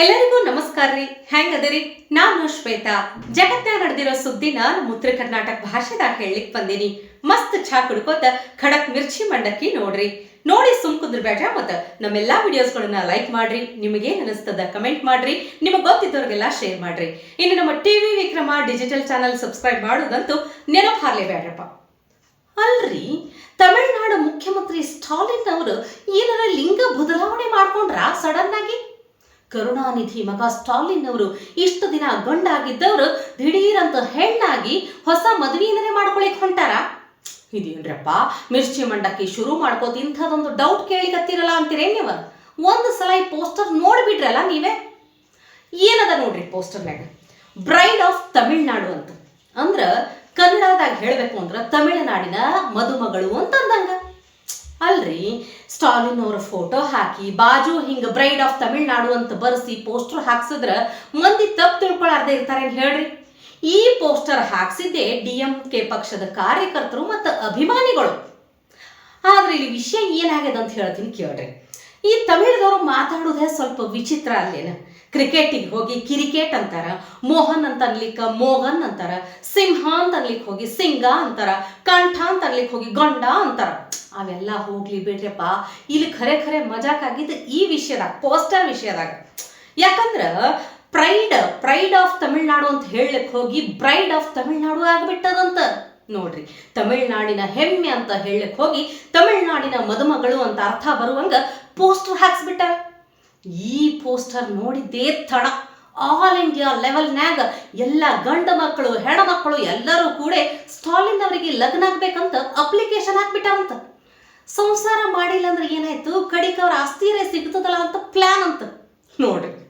ಎಲ್ಲರಿಗೂ ನಮಸ್ಕಾರ ರೀ. ಹೆಂಗ್ ಅದರಿ ನಾನು ಶ್ವೇತಾ. ಜಗತ್ನಾಗ ನಡೆದಿರೋ ಸುದ್ದಿ ನಾನು ಉತ್ತರ ಕರ್ನಾಟಕ ಭಾಷೆದಾಗ ಹೇಳಿಕ್ ಬಂದೀನಿ. ಮಸ್ತ್ ಚಹಾ ಕುಡ್ಕೋತ ಖಡಕ್ ಮಿರ್ಚಿ ಮಂಡಕ್ಕಿ ನೋಡ್ರಿ. ನೋಡಿ ಸುಮ್ ಕುಂದ್ರಬೇಡ್ರ ಮತ್ತ ನಮ್ಮೆಲ್ಲಾ ವಿಡಿಯೋಸ್ಗಳನ್ನ ಲೈಕ್ ಮಾಡ್ರಿ. ನಿಮಗೇನ್ ಅನಿಸ್ತದ ಕಮೆಂಟ್ ಮಾಡ್ರಿ. ನಿಮಗೆ ಗೊತ್ತಿದ್ದವ್ರಿಗೆಲ್ಲ ಶೇರ್ ಮಾಡ್ರಿ. ಇನ್ನು ನಮ್ಮ TV Vikrama digital channel subscribe ಮಾಡೋದಂತೂ ನೆನಪು ಹಾರ್ಲೇಬೇಡ್ರಪ್ಪ ಅಲ್ರಿ, ತಮಿಳುನಾಡು ಮುಖ್ಯಮಂತ್ರಿ ಸ್ಟಾಲಿನ್ ಅವರು ಏನಾರ ಲಿಂಗ ಬದಲಾವಣೆ ಮಾಡ್ಕೊಂಡ್ರ ಸಡನ್ ಆಗಿ? ಕರುಣಾನಿಧಿ ಮಗ ಸ್ಟಾಲಿನ್ ಅವರು ಇಷ್ಟು ದಿನ ಗಂಡಾಗಿದ್ದವರು ದಿಢೀರಂತ ಹೆಣ್ಣಾಗಿ ಹೊಸ ಮದುವೆಯನ್ನೇ ಮಾಡ್ಕೊಳಿಕ್ ಹೊಂಟಾರ? ಇದೇನ್ರಪ್ಪ, ಮಿರ್ಚಿ ಮಂಡಕ್ಕಿ ಶುರು ಮಾಡ್ಕೋತ ಇಂಥದೊಂದು ಡೌಟ್ ಕೇಳಿಕತ್ತಿರಲ್ಲ ಅಂತೀರೇ ನೀವು? ಒಂದು ಸಲ ಈ ಪೋಸ್ಟರ್ ನೋಡ್ಬಿಟ್ರಲ್ಲ ನೀವೇ? ಏನದ ನೋಡ್ರಿ ಪೋಸ್ಟರ್ನಾಗ ಬ್ರೈಡ್ ಆಫ್ ತಮಿಳ್ನಾಡು ಅಂತ. ಅಂದ್ರ ಕನ್ನಡದಾಗ ಹೇಳಬೇಕು ಅಂದ್ರ ತಮಿಳುನಾಡಿನ ಮದುಮಗಳು ಅಂತ ಅಂದಂಗ ಅಲ್ರಿ? ಸ್ಟಾಲಿನ್ ಅವರ ಫೋಟೋ ಹಾಕಿ, ಬಾಜು ಹಿಂಗ ಬ್ರೈಡ್ ಆಫ್ ತಮಿಳ್ನಾಡು ಅಂತ ಬರೆಸಿ ಪೋಸ್ಟರ್ ಹಾಕ್ಸಿದ್ರ ಮಂದಿ ತಪ್ಪು ತಿಳ್ಕೊಳಾರ್ದೆ ಇರ್ತಾರೆ ಹೇಳ್ರಿ? ಈ ಪೋಸ್ಟರ್ ಹಾಕ್ಸಿದ್ದೆ ಡಿ ಎಂ ಕೆ ಪಕ್ಷದ ಕಾರ್ಯಕರ್ತರು ಮತ್ತು ಅಭಿಮಾನಿಗಳು. ಆದ್ರೆ ಇಲ್ಲಿ ವಿಷಯ ಏನಾಗ್ಯದ ಅಂತ ಹೇಳ್ತೀನಿ ಕೇಳ್ರಿ. ಈ ತಮಿಳ್ದವರು ಮಾತಾಡೋದೇ ಸ್ವಲ್ಪ ವಿಚಿತ್ರ ಅಲ್ಲೇನ? ಕ್ರಿಕೆಟಿಗೆ ಹೋಗಿ ಕಿರಿಕೆಟ್ ಅಂತಾರ, ಮೋಹನ್ ಅಂತ ಅನ್ಲಿಕ್ಕ ಮೋಹನ್ ಅಂತಾರ, ಸಿಂಹ ಅಂತ ಅನ್ಲಿಕ್ಕೆ ಹೋಗಿ ಸಿಂಗ ಅಂತಾರ, ಕಂಠ ಅಂತ ಅನ್ಲಿಕ್ಕೆ ಹೋಗಿ ಗಂಡ ಅಂತಾರ. ಅವೆಲ್ಲ ಹೋಗ್ಲಿ ಬಿಡ್ರಪ್ಪ ಇಲ್ಲಿ ಖರೆ ಖರೆ ಮಜಾಕಾಗಿದ್ದು ಈ ವಿಷಯದಾಗ ಪೋಸ್ಟರ್ ವಿಷಯದಾಗ. ಯಾಕಂದ್ರೆ ಪ್ರೈಡ್ ಪ್ರೈಡ್ ಆಫ್ ತಮಿಳ್ನಾಡು ಅಂತ ಹೇಳಕ್ ಹೋಗಿ ಬ್ರೈಡ್ ಆಫ್ ತಮಿಳ್ನಾಡು ಆಗ್ಬಿಟ್ಟದಂತ. ನೋಡ್ರಿ, ತಮಿಳ್ನಾಡಿನ ಹೆಮ್ಮೆ ಅಂತ ಹೇಳಕ್ ಹೋಗಿ ತಮಿಳ್ನಾಡಿನ ಮದುಮಗಳು ಅಂತ ಅರ್ಥ ಬರುವಂಗ ಪೋಸ್ಟರ್ ಹಾಕ್ಸ್ಬಿಟ್ಟ. ಈ ಪೋಸ್ಟರ್ ನೋಡಿದ್ದೇ ತಡ. ಆಲ್ ಇಂಡಿಯಾ ಲೆವೆಲ್ನ್ಯಾಗ ಎಲ್ಲ ಗಂಡ ಮಕ್ಕಳು ಹೆಣ್ಣು ಮಕ್ಕಳು ಎಲ್ಲರೂ ಕೂಡ ಸ್ಟಾಲಿನ್ ಅವರಿಗೆ ಲಗ್ನ ಆಗ್ಬೇಕಂತ ಅಪ್ಲಿಕೇಶನ್ ಹಾಕ್ಬಿಟ್ಟಾರಂತ. ಸಂಸಾರ ಮಾಡಿಲ್ಲ ಅಂದ್ರೆ ಏನಾಯ್ತು? ಕಡಿಕ ಅವ್ರ ಆಸ್ತಿರೇ ಸಿಗ್ತದಲ್ಲ ಅಂತ ಪ್ಲಾನ್ ಅಂತ. ನೋಡ್ರಿ.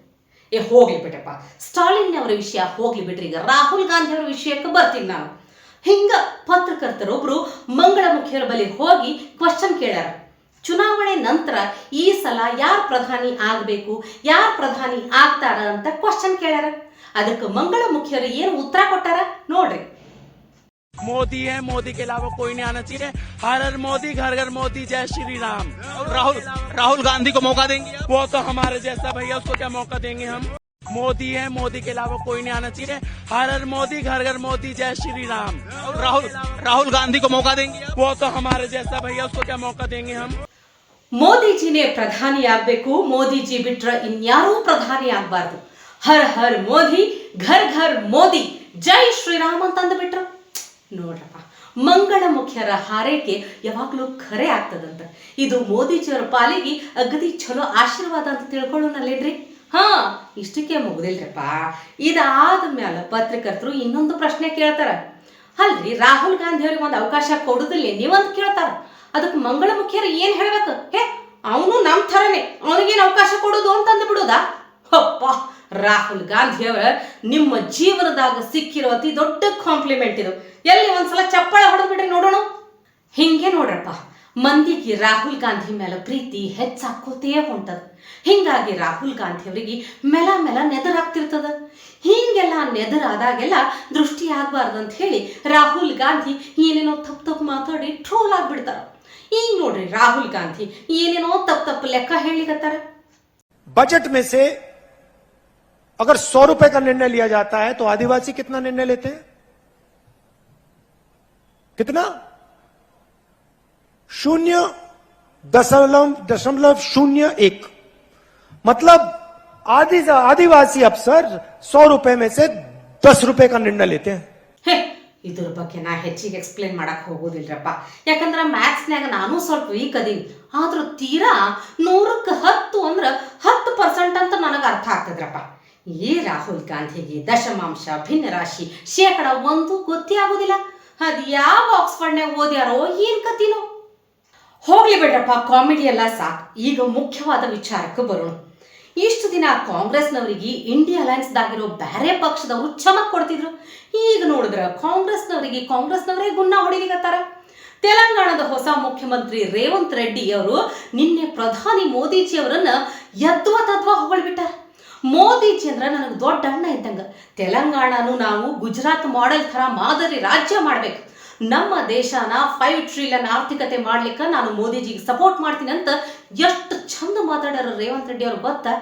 ಏ, ಹೋಗ್ಲಿ ಬಿಟ್ರಪ್ಪ ಸ್ಟಾಲಿನ್ ಅವರ ವಿಷಯ ಹೋಗ್ಲಿ ಬಿಡ್ರಿ ಈಗ ರಾಹುಲ್ ಗಾಂಧಿ ಅವರ ವಿಷಯಕ್ಕೆ ಬರ್ತೀನಿ ನಾನು. ಹಿಂಗ ಪತ್ರಕರ್ತರೊಬ್ರು ಮಂಗಳ ಮಂಗಳಮುಖಿಯರ ಬಳಿ ಹೋಗಿ ಕ್ವಶನ್ ಕೇಳ್ಯಾರ. ಚುನಾವಣೆ ನಂತರ ಈ ಸಲ ಯಾರು ಪ್ರಧಾನಿ ಆಗಬೇಕು, ಯಾರು ಪ್ರಧಾನಿ ಆಗ್ತಾರ ಅಂತ ಕ್ವಶನ್ ಕೇಳ್ಯಾರ. ಅದಕ್ಕೆ ಮಂಗಳಮುಖಿಯರು ಏನು ಉತ್ತರ ಕೊಟ್ಟಾರ? ನೋಡ್ರಿ. मोदी है मोदी के अलावा कोई नहीं आना चाहिए हर हर मोदी घर घर मोदी जय श्री राम राहुल राहुल गांधी को मौका देंगे वो तो हमारे जैसा भैया उसको क्या मौका देंगे हम मोदी है मोदी के अलावा कोई नहीं आना चाहिए हर हर मोदी घर घर मोदी जय श्री राम राहुल राहुल गांधी को मौका देंगे वो तो हमारे जैसा भैया उसको क्या मौका देंगे हम ಮೋದಿಜಿನೇ ಪ್ರಧಾನಿ ಆಗ್ಬೇಕು ಮೋದಿಜಿ ಬಿಟ್ರ ಇನ್ಯಾರೂ ಪ್ರಧಾನಿ ಆಗ್ಬಾರ್ದು ಹರ್ ಹರ್ ಮೋದಿ ಘರ್ ಘರ್ ಮೋದಿ ಜೈ ಶ್ರೀರಾಮ್ ಅಂತ ಅಂದ್ಬಿಟ್ರು ನೋಡ್ರಪ್ಪ. ಮಂಗಳ ಮುಖ್ಯರ ಹಾರೈಕೆ ಯಾವಾಗಲೂ ಖರೆ ಆಗ್ತದಂತ. ಇದು ಮೋದಿಜಿಯವರ ಪಾಲಿಗೆ ಅಗದಿ ಚಲೋ ಆಶೀರ್ವಾದ ಅಂತ ತಿಳ್ಕೊಳ್ಳೋಣಲ್ಲೇನ್ರಿ ಹಾ, ಇಷ್ಟಕ್ಕೆ ಮುಗುದಿಲ್ರಪ್ಪ. ಇದಾದ ಮ್ಯಾಲ ಪತ್ರಕರ್ತರು ಇನ್ನೊಂದು ಪ್ರಶ್ನೆ ಕೇಳ್ತಾರ. ಅಲ್ರಿ, ರಾಹುಲ್ ಗಾಂಧಿ ಅವ್ರಿಗೆ ಒಂದು ಅವಕಾಶ ಕೊಡುದಿಲ್ಲ ನೀವಂತ ಕೇಳ್ತಾರ. ಅದಕ್ಕೆ ಮಂಗಳ ಮುಖ್ಯರು ಏನ್ ಹೇಳ್ಬೇಕು? ಹೇ, ಅವನು ನಮ್ಮ ಥರನೇ. ಅವನಿಗೇನು ಅವಕಾಶ ಕೊಡೋದು ಅಂತಂದು ಬಿಡೋದಾ ಅಪ್ಪ ರಾಹುಲ್ ಗಾಂಧಿಯವರ ನಿಮ್ಮ ಜೀವನದಾಗ ಸಿಕ್ಕಿರೋ ಅತಿ ದೊಡ್ಡ ಕಾಂಪ್ಲಿಮೆಂಟ್ ಇದು. ಎಲ್ಲಿ ಒಂದ್ಸಲ ಚಪ್ಪಾಳೆ ಹೊಡೆದ್ಬಿಟ್ರಿ ನೋಡೋಣ? ಹಿಂಗೆ ನೋಡ್ರಪ್ಪ, ಮಂದಿಗೆ ರಾಹುಲ್ ಗಾಂಧಿ ಮೇಲೆ ಪ್ರೀತಿ ಹೆಚ್ಚಾಕೋತೇ ಹೊಂಟದ. ಹಿಂಗಾಗಿ ರಾಹುಲ್ ಗಾಂಧಿ ಅವರಿಗೆ ಮೆಲ ಮೆಲ ನೆದರಾಗ್ತಿರ್ತದ ಹಿಂಗೆಲ್ಲ ನೆದರಾದಾಗೆಲ್ಲ ದೃಷ್ಟಿ ಆಗಬಾರ್ದು ಅಂತ ಹೇಳಿ ರಾಹುಲ್ ಗಾಂಧಿ ಏನೇನೋ ತಪ್ಪು ತಪ್ಪು ಮಾತಾಡಿ ಟ್ರೋಲ್ ಆಗ್ಬಿಡ್ತಾರ. ಈಗ ನೋಡ್ರಿ ರಾಹುಲ್ ಗಾಂಧಿ ಏನೇನೋ ತಪ್ಪು ತಪ್ಪು ಲೆಕ್ಕ ಹೇಳಿಕತ್ತಾರ. ಬಜೆಟ್ ಮೇಸೆ अगर सौ रुपए का निर्णय लिया जाता है तो आदिवासी कितना निर्णय लेते हैं कितना शून्य दशमलव दशमलव शून्य एक मतलब आदि आदिवासी अफसर सौ रुपए में से दस रुपए का निर्णय लेते हैं ಹೇ ಇದ್ರ ಬಗ್ಗೆ ನಾ ಹೆಚ್ಚಿಗೆ ಎಕ್ಸ್ಪ್ಲೇನ್ ಮಾಡಕ್ ಹೋಗೋದಿಲ್ರಪ್ಪ ಯಾಕಂದ್ರ ಮ್ಯಾಥ್ಸ್ನ್ಯಾಗ ನಾನು ಸ್ವಲ್ಪ ವೀಕ್ ಅದೀನಿ ಆದ್ರೂ ತೀರಾ ನೂರಕ್ಕೆ ಹತ್ತು ಅಂದ್ರ ಹತ್ತು ಪರ್ಸೆಂಟ್ ಅಂತ ನನಗೆ ಅರ್ಥ ಆಗ್ತದ್ರಪ್ಪ ಈ ರಾಹುಲ್ ಗಾಂಧಿಗೆ ದಶಮಾಂಶ, ಭಿನ್ನ ರಾಶಿ, ಶೇಕಡ ಒಂದು ಗೊತ್ತೇ ಆಗೋದಿಲ್ಲ. ಅದ್ ಯಾವ ಆಕ್ಸ್ಫರ್ಡ್ನಾಗ ಓದ್ಯಾರೋ ಏನ್ ಕತಿನೋ ಹೋಗ್ಲಿ ಬಿಡ್ರಪ್ಪ, ಕಾಮಿಡಿ ಎಲ್ಲ ಸಾಕು. ಈಗ ಮುಖ್ಯವಾದ ವಿಚಾರಕ್ಕೆ ಬರೋಣ. ಇಷ್ಟು ದಿನ ಕಾಂಗ್ರೆಸ್ನವರಿಗೆ ಇಂಡಿಯಾ ಅಲಯನ್ಸ್ದಾಗಿರೋ ಬೇರೆ ಪಕ್ಷದವರು ಚಮಕ್ ಕೊಡ್ತಿದ್ರು. ಈಗ ನೋಡಿದ್ರ ಕಾಂಗ್ರೆಸ್ನವರಿಗೆ ಕಾಂಗ್ರೆಸ್ನವರೇ ಗುನ್ನ ಹೊಡಿಲಿಕತ್ತಾರ. ತೆಲಂಗಾಣದ ಹೊಸ ಮುಖ್ಯಮಂತ್ರಿ ರೇವಂತ್ ರೆಡ್ಡಿ ಅವರು ನಿನ್ನೆ ಪ್ರಧಾನಿ ಮೋದಿಜಿ ಅವರನ್ನ ಯದ್ವ ತದ್ವ ಹೊಗಳ್ಬಿಟ್ಟಾರ. ಮೋದಿಜಿ ಅಂದ್ರ ನನಗೆ ದೊಡ್ಡ ಅಣ್ಣ ಇದ್ದಂಗ ತೆಲಂಗಾಣನು ನಾವು ಗುಜರಾತ್ ಮಾಡೆಲ್ ಥರ ಮಾದರಿ ರಾಜ್ಯ ಮಾಡ್ಬೇಕು ನಮ್ಮ ದೇಶನ ಫೈವ್ ಟ್ರಿಲಿಯನ್ ಆರ್ಥಿಕತೆ ಮಾಡ್ಲಿಕ್ಕೆ ನಾನು ಮೋದಿಜಿಗೆ ಸಪೋರ್ಟ್ ಮಾಡ್ತೀನಿ ಅಂತ ಎಷ್ಟು ಚಂದ ಮಾತಾಡ್ಯಾರ ರೇವಂತ್ ರೆಡ್ಡಿ ಅವ್ರು ಗೊತ್ತಾ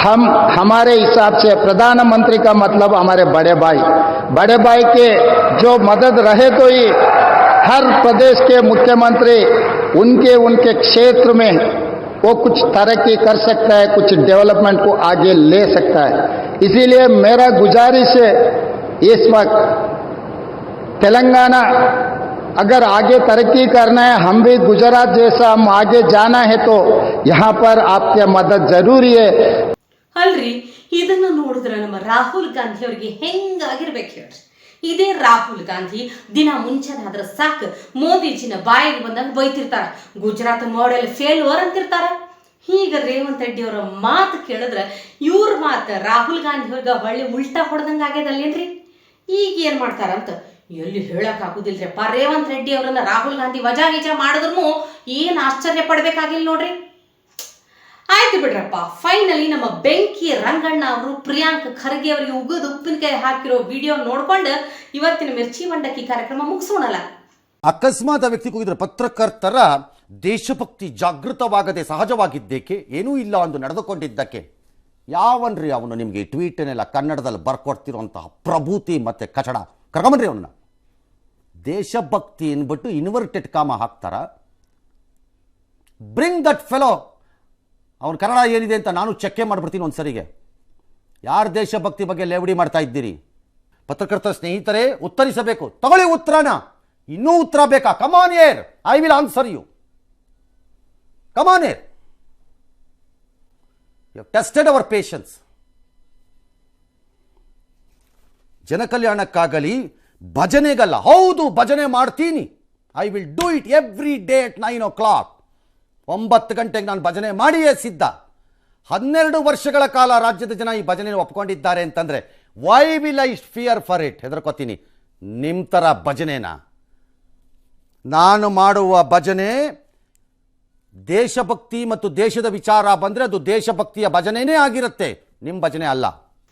हम हमारे हिसाब से प्रधानमंत्री का मतलब हमारे बड़े भाई बड़े भाई के जो मदद रहे तो ही हर प्रदेश के मुख्यमंत्री उनके उनके क्षेत्र में वो कुछ तरक्की कर सकता है कुछ डेवलपमेंट को आगे ले सकता है इसीलिए मेरा गुजारिश है इस वक्त तेलंगाना अगर आगे तरक्की करना है हम भी गुजरात जैसा हम आगे जाना है तो यहाँ पर आपकी मदद जरूरी है ಅಲ್ರಿ ಇದನ್ನು ನೋಡಿದ್ರೆ ನಮ್ಮ ರಾಹುಲ್ ಗಾಂಧಿ ಅವರಿಗೆ ಹೆಂಗಾಗಿರ್ಬೇಕು ಹೇಳ್ರಿ ಇದೇ ರಾಹುಲ್ ಗಾಂಧಿ. ದಿನ ಮುಂಚೆನಾದ್ರೆ ಸಾಕು, ಮೋದಿಜಿನ ಬಾಯಿಗೆ ಬಂದಂಗೆ ಬೈತಿರ್ತಾರ. ಗುಜರಾತ್ ಮಾಡೆಲ್ ಫೇಲ್ಯೂರ್ ಅಂತಿರ್ತಾರ. ಈಗ ರೇವಂತ್ ರೆಡ್ಡಿ ಅವರ ಮಾತು ಕೇಳಿದ್ರೆ ಇವ್ರ ಮಾತು ರಾಹುಲ್ ಗಾಂಧಿ ಅವ್ರಿಗೆ ಹೊಳ್ಳಿ ಉಲ್ಟಾ ಹೊಡೆದಂಗೆ ಆಗ್ಯದಲ್ಲೇನ್ರಿ ಈಗ ಏನು ಮಾಡ್ತಾರಂತ? ಎಲ್ಲಿ ಹೇಳಕ್ ಆಗುದಿಲ್ರಿಪ್ಪ ರೇವಂತ್ ರೆಡ್ಡಿ ಅವರನ್ನ ರಾಹುಲ್ ಗಾಂಧಿ ವಜಾ ಗಿಜಾ ಮಾಡಿದ್ರು ಏನು ಆಶ್ಚರ್ಯ ಪಡ್ಬೇಕಾಗಿಲ್ಲ ನೋಡ್ರಿ? ಆಯ್ತು ಬಿಡ್ರಪ್ಪ ಫೈನಲಿ ನಮ್ಮ ಬೆಂಕಿ ರಂಗಣ್ಣ ಅವರು ಪ್ರಿಯಾಂಕ್ ಖರ್ಗೆ ಅವರಿಗೆ ಉಗಿದು ಉಪ್ಪಿನಕಾಯಿ ಹಾಕಿರೋ ವಿಡಿಯೋ ನೋಡ್ಕೊಂಡು ಇವತ್ತಿನ ಮಿರ್ಚಿ ಮಂಡಕ್ಕಿ ಕಾರ್ಯಕ್ರಮ ಮುಗಿಸೋಣಲ್ಲ? ಅಕಸ್ಮಾತ್ ಆ ವ್ಯಕ್ತಿ ಕೂಗಿದ್ರೆ ಪತ್ರಕರ್ತರ ದೇಶಭಕ್ತಿ ಜಾಗೃತವಾಗದೆ ಸಹಜವಾಗಿದ್ದಕ್ಕೆ ಏನೂ ಇಲ್ಲ ಎಂದು ನಡೆದುಕೊಂಡಿದ್ದಕ್ಕೆ. ಯಾವನ್ರಿ ಅವನು ನಿಮಗೆ ಟ್ವೀಟನ್ನೆಲ್ಲ ಕನ್ನಡದಲ್ಲಿ ಬರ್ಕೊಡ್ತಿರುವಂತಹ ಪ್ರಭೂತಿ ಮತ್ತು ಕಚಡ? ಕರ್ಕೊಂಬನ್ರಿ ಅವನ್ನ ದೇಶಭಕ್ತಿ ಅಂದ್ಬಿಟ್ಟು ಇನ್ವರ್ಟೆಡ್ ಕಾಮ ಹಾಕ್ತಾರ? ಬ್ರಿಂಗ್ ದಟ್ ಫೆಲೋ ಅವನ ಕನ್ನಡ ಏನಿದೆ ಅಂತ ನಾನು ಚೆಕ್ಕೆ ಮಾಡಿಬಿಡ್ತೀನಿ ಒಂದು ಸರಿಗೆ. ಯಾರು ದೇಶಭಕ್ತಿ ಬಗ್ಗೆ ಲೇವಡಿ ಮಾಡ್ತಾ ಇದ್ದೀರಿ? ಪತ್ರಕರ್ತರ ಸ್ನೇಹಿತರೇ, ಉತ್ತರಿಸಬೇಕು. ತಗೊಳ್ಳಿ ಉತ್ತರನ. ಇನ್ನೂ ಉತ್ತರ ಬೇಕಾ? Come on yeah I will answer you come on yeah you tested our patience ಜನಕಲ್ಯಾಣಕ್ಕಾಗಲಿ ಭಜನೆಗಲ್ಲ. ಹೌದು, ಭಜನೆ ಮಾಡ್ತೀನಿ. I will do it every day at nine o'clock ಒಂಬತ್ತು ಗಂಟೆಗೆ ನಾನು ಭಜನೆ ಮಾಡಿಯೇ ಸಿದ್ಧ. ಹನ್ನೆರಡು ವರ್ಷಗಳ ಕಾಲ ರಾಜ್ಯದ ಜನ ಈ ಭಜನೆ ಒಪ್ಕೊಂಡಿದ್ದಾರೆ ಅಂತಂದರೆ why will I fear for it ಹೆದರ್ಕೋತೀನಿ. ನಿಮ್ಮ ಥರ ಭಜನೆನಾ? ನಾನು ಮಾಡುವ ಭಜನೆ ದೇಶಭಕ್ತಿ ಮತ್ತು ದೇಶದ ವಿಚಾರ ಬಂದರೆ ಅದು ದೇಶಭಕ್ತಿಯ ಭಜನೆನೇ ಆಗಿರುತ್ತೆ. ನಿಮ್ಮ ಭಜನೆ ಅಲ್ಲ.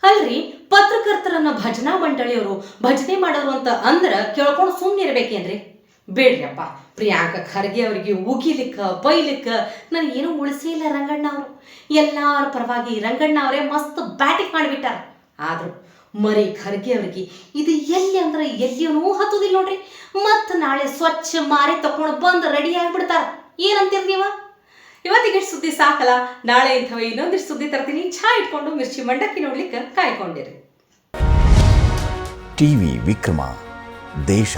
ಅಲ್ರಿ, ಪತ್ರಕರ್ತರನ್ನ ಭಜನಾ ಮಂಡಳಿಯವರು ಭಜನೆ ಮಾಡೋರು ಅಂತ ಅಂದ್ರೆ ಕೇಳ್ಕೊಂಡು ಸುಮ್ಮನೆ ಇರ್ಬೇಕೇನ್ರಿ ಬೇಡ್ರಪ್ಪ ಪ್ರಿಯಾಂಕ ಖರ್ಗೆ ಅವರಿಗೆ ಉಗಿಲಿಕ್ಕ, ಬೈಲಿಕ್ಕ ನನಗೇನು ಉಳಿಸೇ ಇಲ್ಲ ರಂಗಣ್ಣ ಅವರು. ಎಲ್ಲಾರ ಪರವಾಗಿ ರಂಗಣ್ಣ ಅವರೇ ಮಸ್ತ್ ಬ್ಯಾಟಿಂಗ್ ಮಾಡಿಬಿಟ್ಟಾರ. ಆದರೂ ಮರಿ ಖರ್ಗೆ ಅವರಿಗೆ ಇದು ಎಲ್ಲಿ ಅಂದ್ರೆ ಎಲ್ಲಿಯೂ ಹತ್ತುದಿಲ್ಲ ನೋಡ್ರಿ. ಮತ್ ನಾಳೆ ಸ್ವಚ್ಛ ಮಾರಿ ತಕೊಂಡು ಬಂದು ರೆಡಿ ಆಗಿಬಿಡ್ತಾರ. ಏನಂತೀರಿ ನೀವ? ಇವತ್ತಿಗೆ ಸುದ್ದಿ ಸಾಕಲ್ಲ, ನಾಳೆ ಇಂಥವೇ ಇನ್ನೊಂದಿಷ್ಟು ಸುದ್ದಿ ತರ್ತೀನಿ. ಛಾ ಇಟ್ಕೊಂಡು ಮಿರ್ಚಿ ಮಂಡಕ್ಕಿ ನೋಡ್ಲಿಕ್ಕೆ ಕಾಯ್ಕೊಂಡಿರಿ. ಟಿವಿ ವಿಕ್ರಮ, ದೇಶ